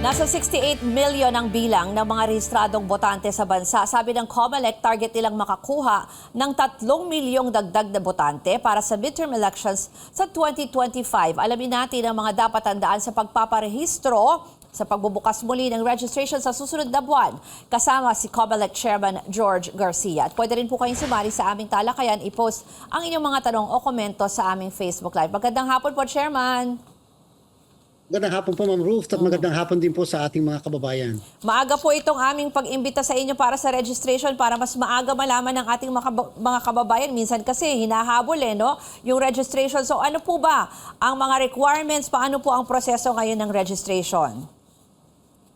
Nasa 68 million ang bilang ng mga rehistradong botante sa bansa. Sabi ng COMELEC, target nilang makakuha ng 3 milyong dagdag na botante para sa midterm elections sa 2025. Alamin natin ang mga dapat tandaan sa pagpaparehistro sa pagbubukas muli ng registration sa susunod na buwan. Kasama si COMELEC Chairman George Garcia. At pwede rin po kayong sumali sa aming talakayan. I-post ang inyong mga tanong o komento sa aming Facebook Live. Magandang hapon po, Chairman. Magandang hapon po, Ma'am Ruth, at magandang hapon din po sa ating mga kababayan. Maaga po itong aming pag-imbita sa inyo para sa registration para mas maaga malaman ng ating mga kab- mga kababayan. Minsan kasi hinahabol eh, no? Yung registration. So ano po ba ang mga requirements? Paano po ang proseso ngayon ng registration?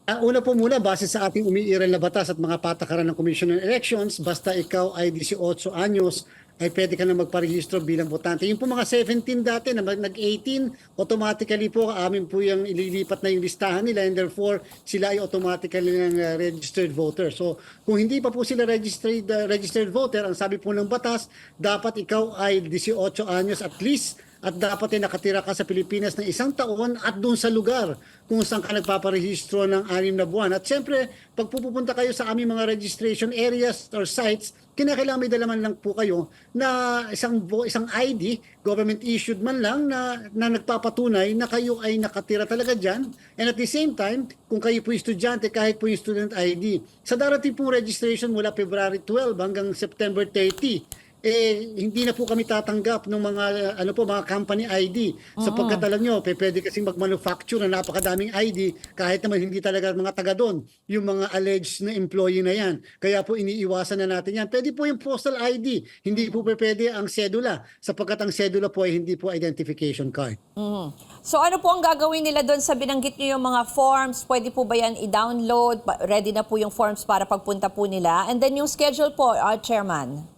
Ang una po muna, base sa ating umiiral na batas at mga patakaran ng Commission on Elections, basta ikaw ay 18 anyos, ay pwede ka na magparehistro bilang botante. Yung po mga 17 dati na mag- nag-18, automatically po amin po yung ililipat na yung listahan nila and therefore sila ay automatically ng uh, registered voter. So kung hindi pa po sila registered, uh, registered voter, ang sabi po ng batas, dapat ikaw ay 18 anyos at least at dapat ay nakatira ka sa Pilipinas ng isang taon at doon sa lugar kung saan ka nagpaparehistro ng anim na buwan. At siyempre, pag pupunta kayo sa aming mga registration areas or sites, kinakailangan may dalaman lang po kayo na isang isang ID, government issued man lang na, na nagpapatunay na kayo ay nakatira talaga dyan. And at the same time, kung kayo po estudyante, kahit po yung student ID. Sa darating pong registration mula February 12 hanggang September 30, eh hindi na po kami tatanggap ng mga ano po mga company ID sapagkat alam nyo pe, pwede kasi mag-manufacture na napakadaming ID kahit naman hindi talaga mga taga doon yung mga alleged na employee na yan kaya po iniiwasan na natin yan pwede po yung postal ID hindi po pe- pwede ang sedula sapagkat ang sedula po ay hindi po identification card Mhm. So ano po ang gagawin nila doon sa binanggit niyo yung mga forms? Pwede po ba yan i-download? Pa- Ready na po yung forms para pagpunta po nila? And then yung schedule po, uh, Chairman.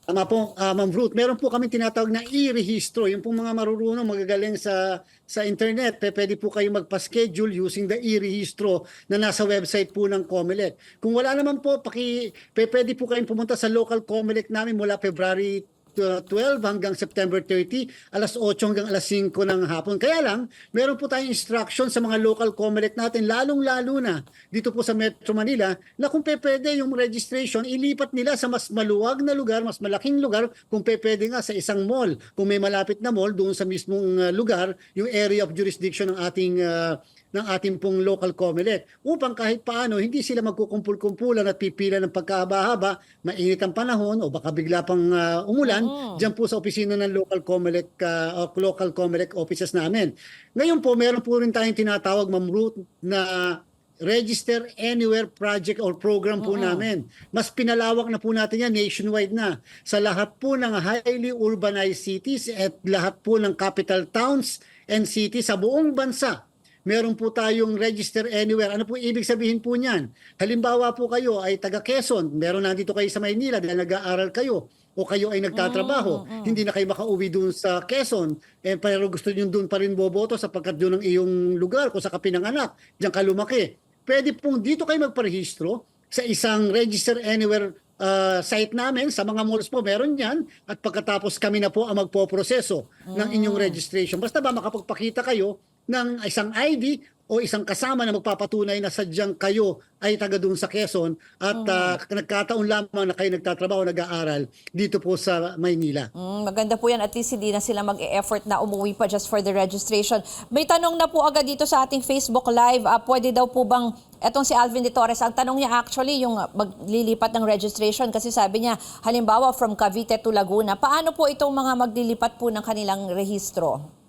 Tama po, uh, Ma'am Ruth. Meron po kami tinatawag na i-rehistro. Yung pong mga marurunong magagaling sa sa internet, pe, pwede po kayo magpa-schedule using the i-rehistro na nasa website po ng COMELEC. Kung wala naman po, paki, pe, pwede po kayong pumunta sa local COMELEC namin mula February 12 hanggang September 30, alas 8 hanggang alas 5 ng hapon. Kaya lang, meron po tayong instruction sa mga local COMELEC natin, lalong-lalo na dito po sa Metro Manila, na kung pwede yung registration, ilipat nila sa mas maluwag na lugar, mas malaking lugar, kung pwede nga sa isang mall. Kung may malapit na mall, doon sa mismong uh, lugar, yung area of jurisdiction ng ating uh, ng ating pong local COMELEC upang kahit paano hindi sila magkukumpul-kumpulan at pipila ng pagkahaba-haba, mainit ang panahon o baka bigla pang uh, umulan, Oo. diyan po sa opisina ng local COMELEC uh, o local COMELEC offices namin. Ngayon po, meron po rin tayong tinatawag, Ma'am Ruth, na Register Anywhere project or program po namin. Mas pinalawak na po natin yan nationwide na sa lahat po ng highly urbanized cities at lahat po ng capital towns and cities sa buong bansa meron po tayong register anywhere. Ano po ibig sabihin po niyan? Halimbawa po kayo ay taga Quezon, meron nandito kayo sa Maynila dahil nag-aaral kayo o kayo ay nagtatrabaho, hindi na kayo makauwi doon sa Quezon, eh, pero gusto niyo doon pa rin boboto sapagkat doon ang iyong lugar kung sa ka pinanganak, diyan ka lumaki. Pwede pong dito kayo magparehistro sa isang register anywhere uh, site namin, sa mga malls po meron yan at pagkatapos kami na po ang magpoproseso ng inyong registration. Basta ba makapagpakita kayo ng isang ID o isang kasama na magpapatunay na sadyang kayo ay taga doon sa Quezon at uh, nagkataon lamang na kayo nagtatrabaho, nag-aaral dito po sa Maynila. Mm, maganda po yan. At least hindi na sila mag-e-effort na umuwi pa just for the registration. May tanong na po agad dito sa ating Facebook Live. Ah, pwede daw po bang, etong si Alvin de Torres, ang tanong niya actually yung maglilipat ng registration kasi sabi niya, halimbawa from Cavite to Laguna, paano po itong mga maglilipat po ng kanilang rehistro?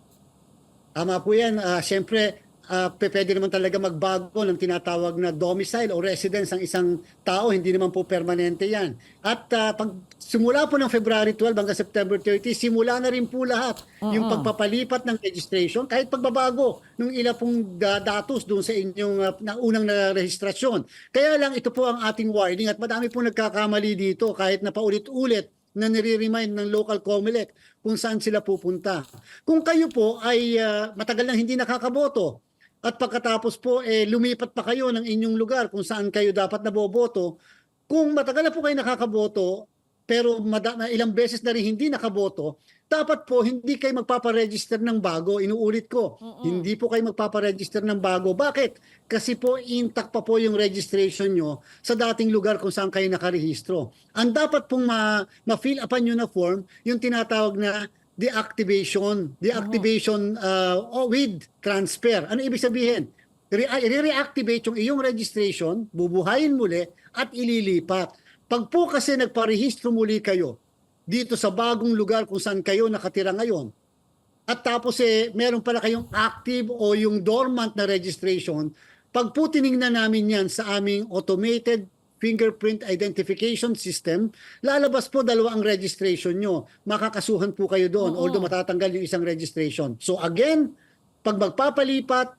Tama po yan. Ah, Siyempre, pe- pwede naman talaga magbago ng tinatawag na domicile o residence ng isang tao. Hindi naman po permanente yan. At ah, pag simula po ng February 12 hanggang September 30, simula na rin po lahat yung pagpapalipat ng registration kahit pagbabago ng ilang pong da- datos doon sa inyong ah, na unang na rehistrasyon. Kaya lang ito po ang ating warning at madami po nagkakamali dito kahit na paulit-ulit na nire-remind ng local COMELEC kung saan sila pupunta. Kung kayo po ay ah, matagal nang hindi nakakaboto at pagkatapos po eh, lumipat pa kayo ng inyong lugar kung saan kayo dapat naboboto, kung matagal na po kayo nakakaboto, pero ilang beses na rin hindi nakaboto, dapat po hindi kayo magpaparegister ng bago. Inuulit ko, hindi po kayo magpaparegister ng bago. Bakit? Kasi po intact pa po yung registration nyo sa dating lugar kung saan kayo nakarehistro. Ang dapat pong ma- ma-fill upan nyo na form, yung tinatawag na deactivation. Deactivation uh, oh, with transfer. Ano ibig sabihin? Re- re-reactivate yung iyong registration, bubuhayin muli at ililipat. Pag po kasi nagparehistro muli kayo dito sa bagong lugar kung saan kayo nakatira ngayon, at tapos eh, meron pala kayong active o yung dormant na registration, pag po tinignan namin yan sa aming automated fingerprint identification system, lalabas po dalawa ang registration nyo. Makakasuhan po kayo doon, although matatanggal yung isang registration. So again, pag magpapalipat,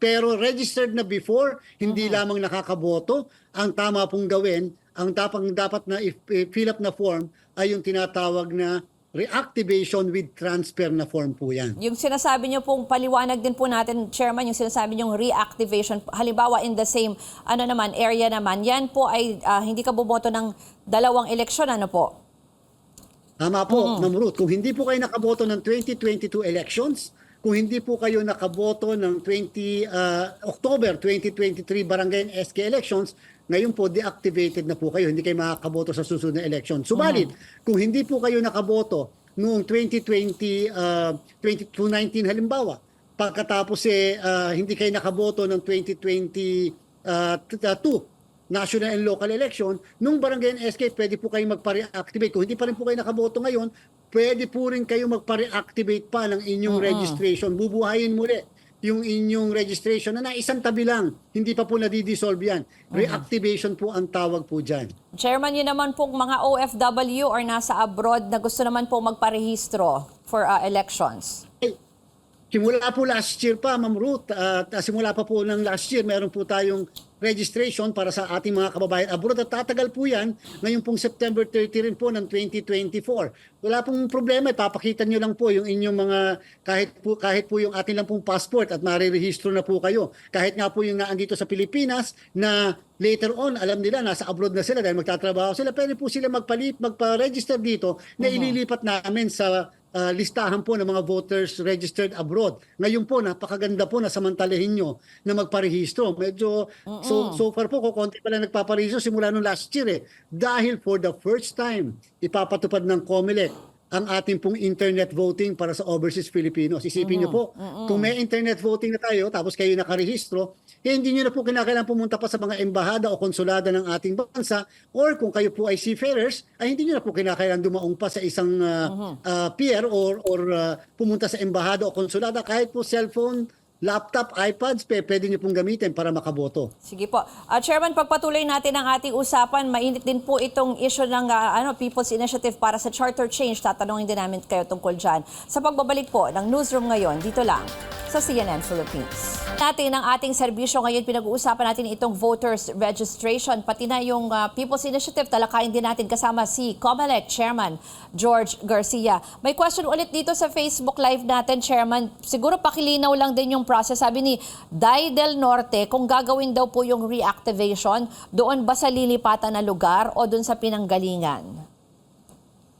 pero registered na before, hindi lamang nakakaboto, ang tama pong gawin, ang tapang dapat na if, fill up na form ay yung tinatawag na reactivation with transfer na form po yan. Yung sinasabi niyo pong paliwanag din po natin, Chairman, yung sinasabi niyong reactivation, halimbawa in the same ano naman area naman, yan po ay ah, hindi ka bumoto ng dalawang eleksyon, ano po? Tama po, Ma'am Ruth. Kung hindi po kayo nakaboto ng 2022 elections, kung hindi po kayo nakaboto ng 20 ah, October 2023 barangay and SK elections, ngayon po deactivated na po kayo. Hindi kayo makakaboto sa susunod na election. Subalit, kung hindi po kayo nakaboto noong 2020 ah, 2019 halimbawa, pagkatapos eh ah, hindi kayo nakaboto ng 2022 national and local election, nung barangay and SK, pwede po kayo magpa-reactivate. Kung hindi pa rin po kayo nakaboto ngayon, pwede po rin kayo magpa-reactivate pa ng inyong registration. Bubuhayin muli yung inyong registration na naisang tabi lang. Hindi pa po nadidissolve yan. Reactivation po ang tawag po dyan. Chairman, yun naman pong mga OFW or nasa abroad na gusto naman po magparehistro for ah, elections. Eh, Simula po last year pa, Ma'am Ruth, at uh, simula pa po ng last year, meron po tayong registration para sa ating mga kababayan. Abroad at tatagal po yan. Ngayon pong September 30 rin po ng 2024. Wala pong problema, ipapakita nyo lang po yung inyong mga kahit po kahit po yung atin lang pong passport at marirehistro na po kayo. Kahit nga po yung naandito sa Pilipinas na later on alam nila nasa abroad na sila dahil magtatrabaho sila, pwede po sila magpalip, magpa-register dito na ililipat namin sa uh, listahan po ng mga voters registered abroad. Ngayon po, napakaganda po na samantalahin nyo na magparehistro. Medyo, so, so far po, kukonti pala nagpaparehistro simula nung last year eh. Dahil for the first time, ipapatupad ng COMELEC ang ating pong internet voting para sa overseas Filipinos. Isipin nyo po, kung may internet voting na tayo, tapos kayo nakarehistro, eh, hindi nyo na po kinakailangan pumunta pa sa mga embahada o konsulada ng ating bansa or kung kayo po ay seafarers, ay hindi nyo na po kinakailangan dumaong pa sa isang uh, uh, pier or, or uh, pumunta sa embahada o konsulada kahit po cellphone, laptop, iPads, pe, pwede nyo pong gamitin para makaboto. Sige po. Ah, Chairman, pagpatuloy natin ang ating usapan, mainit din po itong issue ng ah, ano, People's Initiative para sa charter change. Tatanungin din namin kayo tungkol dyan. Sa pagbabalik po ng newsroom ngayon, dito lang sa CNN Philippines. Natin ang ating serbisyo ngayon, pinag-uusapan natin itong voters registration, pati na yung ah, People's Initiative, talakayin din natin kasama si COMELEC Chairman George Garcia. May question ulit dito sa Facebook Live natin, Chairman. Siguro pakilinaw lang din yung process. Sabi ni Dai Del Norte, kung gagawin daw po yung reactivation, doon ba sa lilipatan na lugar o doon sa pinanggalingan?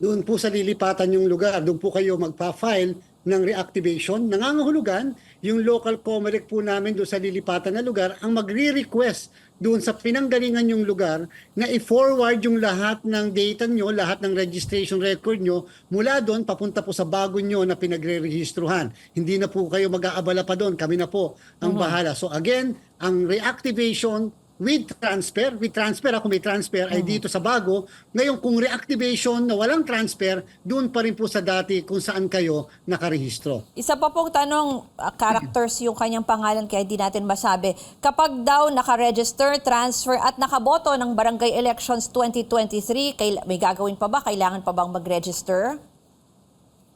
doon po sa lilipatan yung lugar, doon po kayo magpa-file ng reactivation. Nangangahulugan, yung local COMELEC po namin doon sa lilipatan na lugar, ang magre-request doon sa pinanggalingan yung lugar na i-forward yung lahat ng data nyo, lahat ng registration record nyo, mula doon papunta po sa bago nyo na pinagre-registruhan. Hindi na po kayo mag-aabala pa doon, kami na po ang bahala. So again, ang reactivation with transfer, with transfer, ako may transfer ay dito sa bago. Ngayon, kung reactivation na walang transfer, doon pa rin po sa dati kung saan kayo nakarehistro. Isa pa pong tanong, ah, characters yung kanyang pangalan kaya hindi natin masabi. Kapag daw nakaregister, transfer at nakaboto ng Barangay Elections 2023, kaila- may gagawin pa ba? Kailangan pa bang mag-register?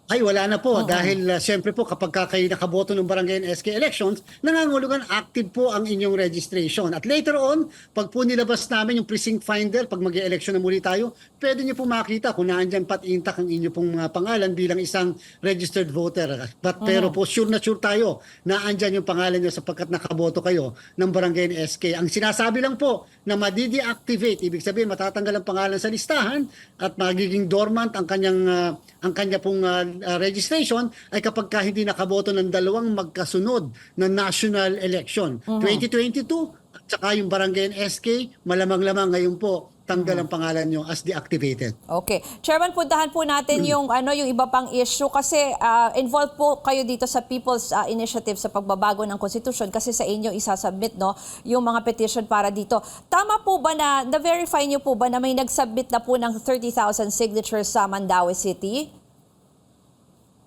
Ay, wala na po. Dahil uh, siyempre po kapag ka kayo nakaboto ng barangay and SK elections, nangangulugan active po ang inyong registration. At later on, pag po nilabas namin yung precinct finder, pag mag election na muli tayo, pwede nyo po makita kung naandyan pat intact ang inyong pong uh, pangalan bilang isang registered voter. But pero po sure na sure tayo na andyan yung pangalan nyo sapagkat nakaboto kayo ng barangay and SK. Ang sinasabi lang po na madi-deactivate, ibig sabihin matatanggal ang pangalan sa listahan at magiging dormant ang kanyang uh, ang kanya pong uh, uh, registration ay kapag ka hindi nakaboto ng dalawang magkasunod na national election. 2022 at saka yung barangay SK, malamang-lamang ngayon po tanggal ang pangalan nyo as deactivated. Okay. Chairman, puntahan po natin yung ano yung iba pang issue kasi ah, involved po kayo dito sa People's ah, Initiative sa pagbabago ng konstitusyon kasi sa inyo isasubmit no yung mga petition para dito. Tama po ba na na-verify niyo po ba na may nag-submit na po ng 30,000 signatures sa Mandaue City?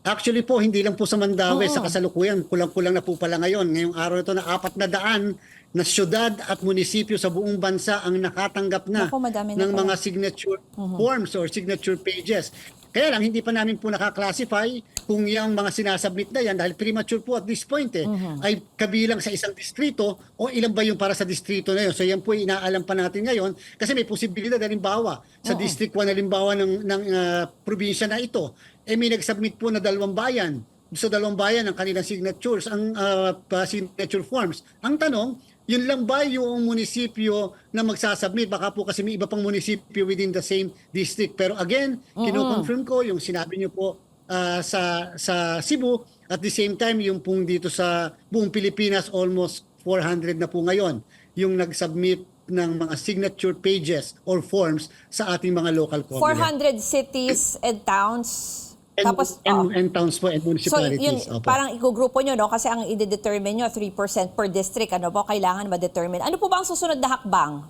Actually po, hindi lang po sa Mandaue, sa kasalukuyan, kulang-kulang na po pala ngayon. Ngayong araw ito na apat na daan na syudad at munisipyo sa buong bansa ang nakatanggap na Naku, madami na ng pala. mga signature forms or signature pages. Kaya lang, hindi pa namin po nakaklasify kung yung mga sinasubmit na yan, dahil premature po at this point eh, ay kabilang sa isang distrito o ilan ba yung para sa distrito na yun. So yan po inaalam pa natin ngayon kasi may posibilidad halimbawa sa District 1 halimbawa ng, ng ah, probinsya na ito, eh may nag-submit po na dalawang bayan. Sa dalawang bayan ang kanilang signatures, ang ah, pa- signature forms. Ang tanong, yun lang ba yung munisipyo na magsasubmit? Baka po kasi may iba pang munisipyo within the same district. Pero again, kino-confirm ko yung sinabi niyo po ah, sa sa Cebu at the same time yung pong dito sa buong Pilipinas almost 400 na po ngayon yung nag-submit ng mga signature pages or forms sa ating mga local government. 400 cities and towns. And, Tapos and, oh. and towns po and So, municipalities. yun, Opo. parang igugrupo nyo, no? Kasi ang i-determine nyo, 3% per district, ano po, kailangan ma-determine. Ano po ba ang susunod na hakbang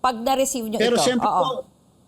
pag na-receive nyo Pero ito? siyempre Oo. po,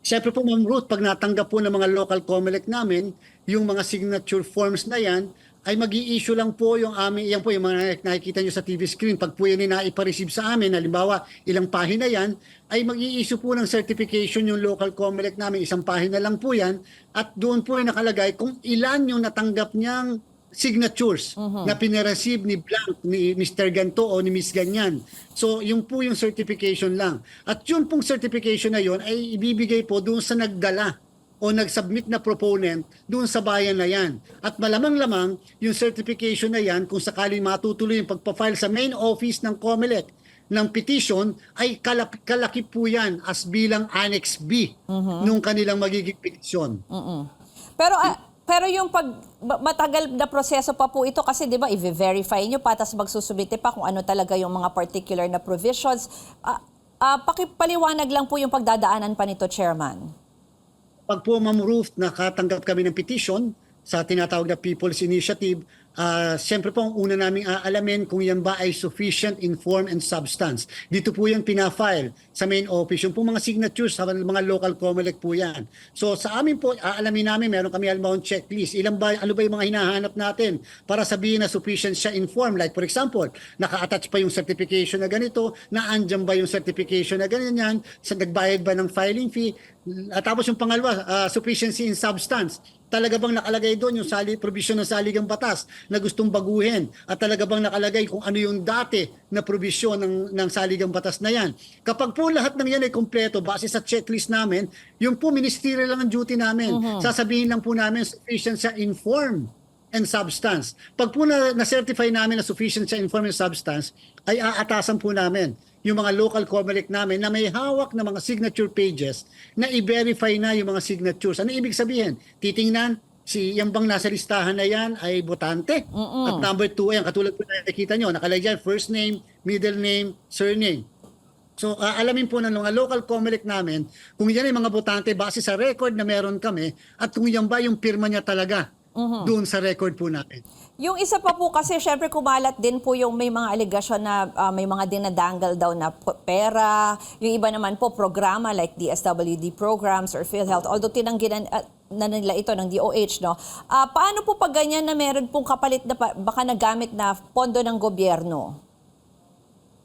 siyempre po Ma'am Ruth, pag natanggap po ng mga local COMELEC namin, yung mga signature forms na yan, ay mag issue lang po yung aming, yan po yung mga nakikita nyo sa TV screen. Pag po yan ay naipa-receive sa amin, halimbawa ilang pahina yan, ay mag issue po ng certification yung local COMELEC namin. Isang pahina lang po yan. At doon po yung nakalagay kung ilan yung natanggap niyang signatures na pinareceive ni blank, ni Mr. Ganto o ni Miss Ganyan. So, yung po yung certification lang. At yung pong certification na yun ay ibibigay po doon sa nagdala o nag-submit na proponent doon sa bayan na yan. At malamang-lamang yung certification na yan, kung sakaling matutuloy yung pagpa-file sa main office ng COMELEC ng petition, ay kalaki, kalaki po yan as bilang Annex B nung kanilang magiging petition. Mm-mm. Pero ah, pero yung pag ma- matagal na proseso pa po ito kasi 'di ba i-verify niyo pa tapos magsusubite pa kung ano talaga yung mga particular na provisions. Ah, ah, pakipaliwanag lang po yung pagdadaanan pa nito, Chairman. Pag po Ma'am nakatanggap kami ng petition sa tinatawag na People's Initiative, ah siyempre po ang una naming aalamin kung yan ba ay sufficient in form and substance. Dito po yan pinafile sa main office. Yung po mga signatures sa mga local COMELEC po yan. So sa amin po, aalamin namin, meron kami halimbawa checklist. Ilan ba, ano ba yung mga hinahanap natin para sabihin na sufficient siya in form? Like for example, naka-attach pa yung certification na ganito, na andyan ba yung certification na ganyan, sa nagbayad ba ng filing fee, at tapos yung pangalawa, ah, sufficiency in substance. Talaga bang nakalagay doon yung sali, provision ng saligang batas na gustong baguhin? At talaga bang nakalagay kung ano yung dati na provision ng, ng saligang batas na yan? Kapag po lahat ng yan ay kompleto, base sa checklist namin, yung po ministerial lang ang duty namin. Sasabihin lang po namin sufficient siya in form and substance. Pag po na, na-certify namin na sufficient siya in form and substance, ay aatasan po namin yung mga local COMELEC namin na may hawak na mga signature pages na i-verify na yung mga signatures. Ano ibig sabihin? Titingnan, si yung bang nasa listahan na yan ay botante. At number two, ayan, katulad po na nakikita nyo, nakalagay dyan, first name, middle name, surname. So, aalamin po ng mga local COMELEC namin kung yan ay mga botante base sa record na meron kami at kung yan ba yung pirma niya talaga doon sa record po natin. Yung isa pa po kasi syempre kumalat din po yung may mga allegation na ah, may mga dinadanggal daw na pera. Yung iba naman po programa like DSWD programs or PhilHealth. Although tinangginan ah, na nila ito ng DOH, no? Ah, paano po pag ganyan na meron pong kapalit na pa- baka nagamit na pondo ng gobyerno?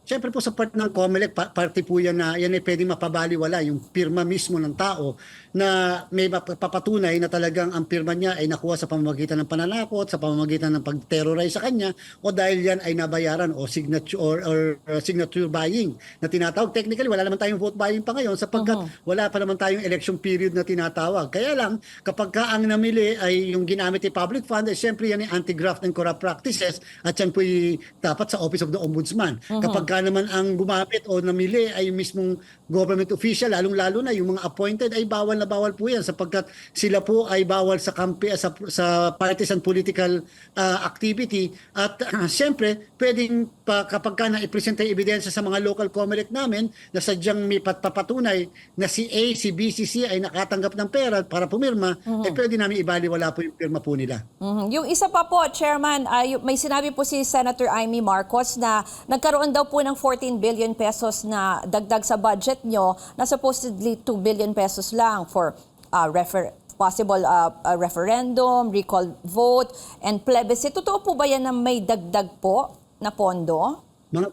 Siyempre po sa part ng COMELEC, pa- parte po yan na yan ay pwedeng mapabaliwala yung pirma mismo ng tao na may papatunay na talagang ang pirma niya ay nakuha sa pamamagitan ng pananakot, sa pamamagitan ng pag-terrorize sa kanya o dahil yan ay nabayaran o signature or, or uh, signature buying na tinatawag. Technically, wala naman tayong vote buying pa ngayon sapagkat wala pa naman tayong election period na tinatawag. Kaya lang, kapag ka ang namili ay yung ginamit ni public fund, ay siyempre yan ay anti-graft and corrupt practices at yan po ay dapat sa Office of the Ombudsman. Kapag ka naman ang gumamit o namili ay mismong government official, lalong-lalo na yung mga appointed ay bawal na bawal po yan sapagkat sila po ay bawal sa kampi sa, sa partisan political uh, activity at uh, siyempre pwedeng pa, kapag ka na-present ay ebidensya sa mga local COMELEC namin na sadyang may patpapatunay na si A, si B, si C ay nakatanggap ng pera para pumirma, eh pwede namin ibaliwala po yung pirma po nila. Mhm. Yung isa pa po, Chairman, ay may sinabi po si Senator Amy Marcos na nagkaroon daw po ng 14 billion pesos na dagdag sa budget nyo na supposedly 2 billion pesos lang for uh, refer possible uh, uh, referendum, recall vote, and plebiscite. Totoo po ba yan na may dagdag po na pondo? Mga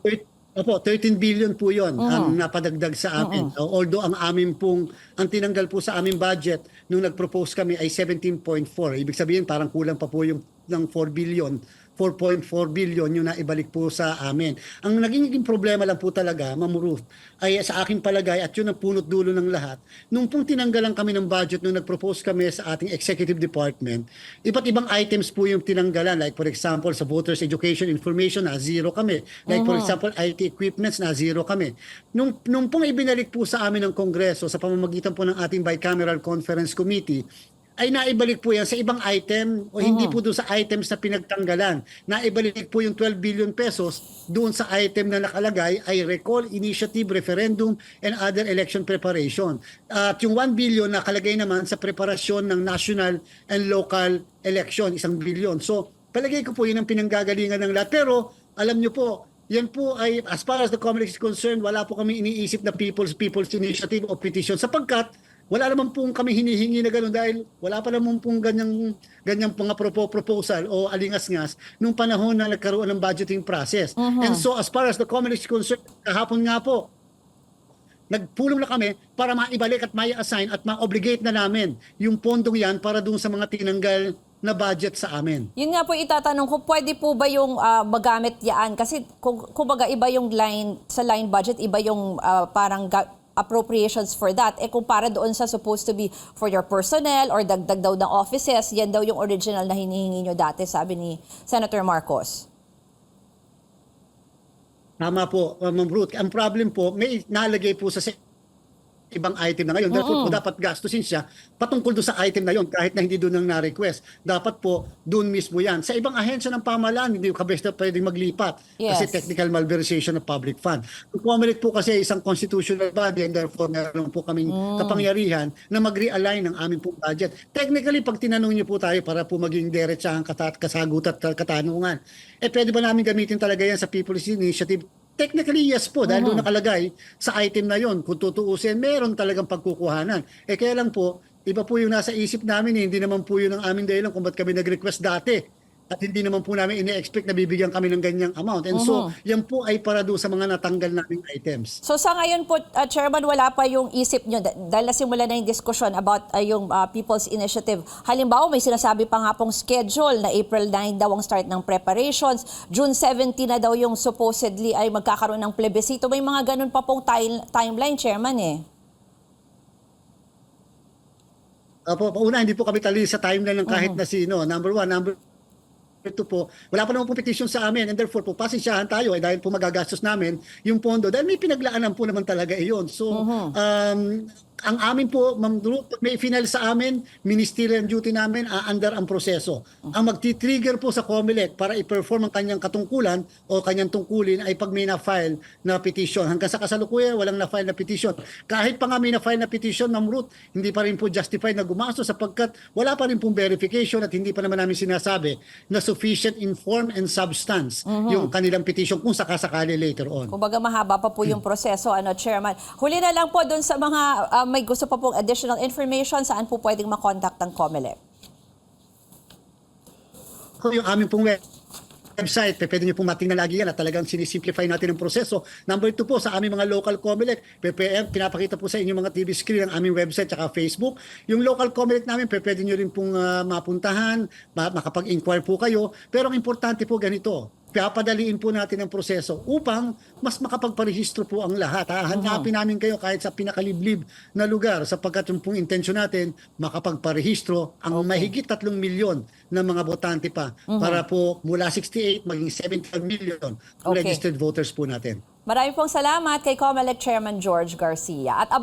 Opo, 13 billion po 'yon ang napadagdag sa amin. Uh, Although ang amin pong ang tinanggal po sa aming budget nung nag-propose kami ay 17.4. Ibig sabihin parang kulang pa po yung ng 4 billion. 4.4 billion yung naibalik po sa amin. Ang naging problema lang po talaga, Ma'am Ruth, ay sa aking palagay at yun ang punot dulo ng lahat. Nung pong tinanggalan kami ng budget nung nag-propose kami sa ating executive department, iba't ibang items po yung tinanggalan. Like for example, sa voters education information na zero kami. Like for example, IT equipments na zero kami. Nung, nung pong ibinalik po sa amin ng Kongreso sa pamamagitan po ng ating bicameral conference committee, ay naibalik po yan sa ibang item o hindi po doon sa items na pinagtanggalan. Naibalik po yung 12 billion pesos doon sa item na nakalagay ay recall, initiative, referendum, and other election preparation. At yung 1 billion nakalagay naman sa preparasyon ng national and local election, isang billion. So, palagay ko po yun ang pinanggagalingan ng lahat. Pero, alam nyo po, yan po ay, as far as the Comelec is concerned, wala po kami iniisip na People's People's Initiative o petition sapagkat wala naman pong kami hinihingi na gano'n dahil wala pa naman pong ganyang, ganyang mga propo, proposal o alingas-ngas nung panahon na nagkaroon ng budgeting process. And so as far as the Comelec is concerned, kahapon nga po, nagpulong na kami para maibalik at mai-assign at ma-obligate na namin yung pondong yan para dun sa mga tinanggal na budget sa amin. Yun nga po itatanong ko, pwede po ba yung ah, magamit yaan? Kasi kung kumbaga iba yung line, sa line budget, iba yung ah, parang appropriations for that. Eh kung para doon sa supposed to be for your personnel or dagdag daw ng offices, yan daw yung original na hinihingi nyo dati, sabi ni Senator Marcos. Tama po, uh, Ma'am Ruth. Ang problem po, may nalagay po sa ibang item na ngayon. Therefore po, dapat gastusin siya patungkol doon sa item na yon kahit na hindi doon ang na-request. Dapat po, doon mismo yan. Sa ibang ahensya ng pamahalaan, hindi ka basta pwedeng maglipat kasi Yes. technical malversation of public fund. Ang Comelec po kasi ay isang constitutional body and therefore meron po kaming kapangyarihan na mag-realign ng aming pong budget. Technically, pag tinanong niyo po tayo para po maging diretsahang kata- kasagut at katanungan, eh pwede ba namin gamitin talaga yan sa People's Initiative? Technically, yes po. Dahil doon nakalagay sa item na yon kung tutuusin, meron talagang pagkukuhanan. Eh kaya lang po, iba po yung nasa isip namin, eh, hindi naman po yun ang aming dahilan kung ba't kami nag-request dati. At hindi naman po namin ine-expect na bibigyan kami ng ganyang amount. And so, yan po ay para doon sa mga natanggal naming items. So sa ngayon po, uh, Chairman, wala pa yung isip nyo dah- dahil nasimula na yung discussion about uh, yung uh, People's Initiative. Halimbawa, may sinasabi pa nga pong schedule na April 9 daw ang start ng preparations. June 17 na daw yung supposedly ay magkakaroon ng plebiscito. May mga ganun pa pong time- timeline, Chairman eh. Opo, una, hindi po kami tali sa timeline ng kahit na sino. Number one. Number two po, wala pa naman po petition sa amin. And therefore po, pasensyahan tayo eh, dahil po magagastos namin yung pondo. Dahil may pinaglaanan po naman talaga iyon. So, um, ang amin po, Ma'am Ruth, pag may final sa amin, ministerial duty namin, aandar ang proseso. Ang magti-trigger po sa COMELEC para i-perform ang kanyang katungkulan o kanyang tungkulin ay pag may na-file na petition. Hanggang sa kasalukuyan, walang na-file na petition. Kahit pa nga may na-file na petition, Ma'am Ruth, hindi pa rin po justified na gumastos sapagkat wala pa rin pong verification at hindi pa naman namin sinasabi na sufficient in form and substance yung kanilang petition kung sakasakali later on. Kumbaga mahaba pa po yung proseso, ano, Chairman. Huli na lang po doon sa mga uh, may gusto pa pong additional information, saan po pwedeng makontakt ang COMELEC? Kung yung aming pong web- website, pwede nyo pong matingnan lagi yan at talagang sinisimplify natin ang proseso. Number two po, sa aming mga local COMELEC, PPM, pinapakita po sa inyo mga TV screen ang aming website at Facebook. Yung local COMELEC namin, pwede nyo rin pong ah, mapuntahan, ma- makapag-inquire po kayo. Pero ang importante po ganito, papadaliin po natin ang proseso upang mas makapagparehistro po ang lahat. Hahanapin namin kayo kahit sa pinakaliblib na lugar sapagkat yung pong intensyon natin makapagparehistro ang mahigit 3 milyon na mga botante pa para po mula 68 maging 75 million Okay. registered voters po natin. Marami pong salamat kay COMELEC Chairman George Garcia. At